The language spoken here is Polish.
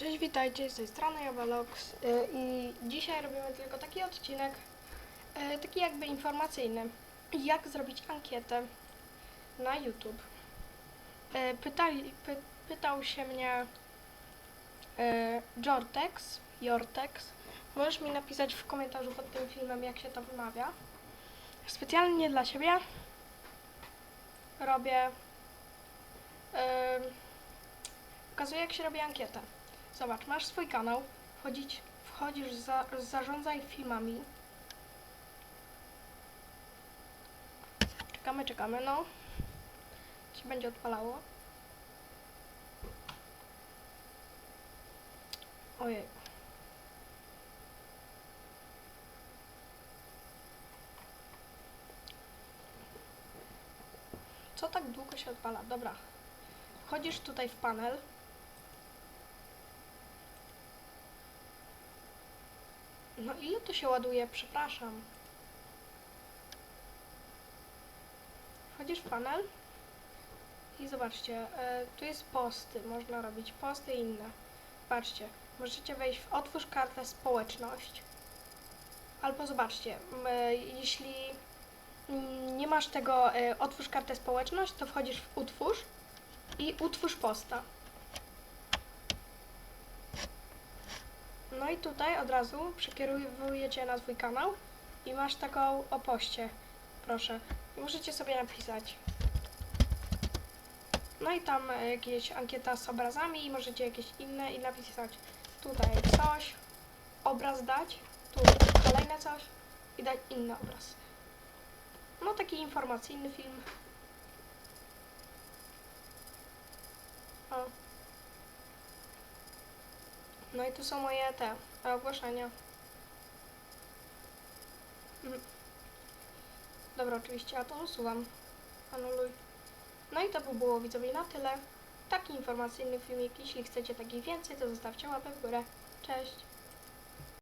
Cześć, witajcie, z tej strony Jawalox y, i dzisiaj robimy tylko taki odcinek, y, taki jakby informacyjny, jak zrobić ankietę na YouTube. Y, Pytali, py, pytał się mnie Jortex, Jortex, możesz mi napisać w komentarzu pod tym filmem, jak się to wymawia. Specjalnie dla Ciebie robię, pokazuję jak się robi ankietę. Zobacz, masz swój kanał, wchodzić, wchodzisz, za, zarządzaj filmami. Czekamy, czekamy, no. Się będzie odpalało. Ojej. Co tak długo się odpala? Dobra. Wchodzisz tutaj w panel. No ile to się ładuje? Przepraszam. Wchodzisz w panel i zobaczcie, e, tu jest posty, można robić posty i inne. Patrzcie, możecie wejść w otwórz kartę społeczność. Albo zobaczcie, e, jeśli nie masz tego e, otwórz kartę społeczność, to wchodzisz w utwórz i utwórz posta. No i tutaj od razu przekierowujecie na swój kanał i masz taką o poście, proszę. Możecie sobie napisać. No i tam jakieś ankieta z obrazami i możecie jakieś inne i napisać tutaj coś, obraz dać, tu kolejne coś i dać inny obraz. No taki informacyjny film. No i tu są moje te ogłoszenia. Mhm. Dobra, oczywiście, a to usuwam. Anuluj. No i to by było widzowie na tyle. Taki informacyjny filmik. Jeśli chcecie takich więcej, to zostawcie łapę w górę. Cześć!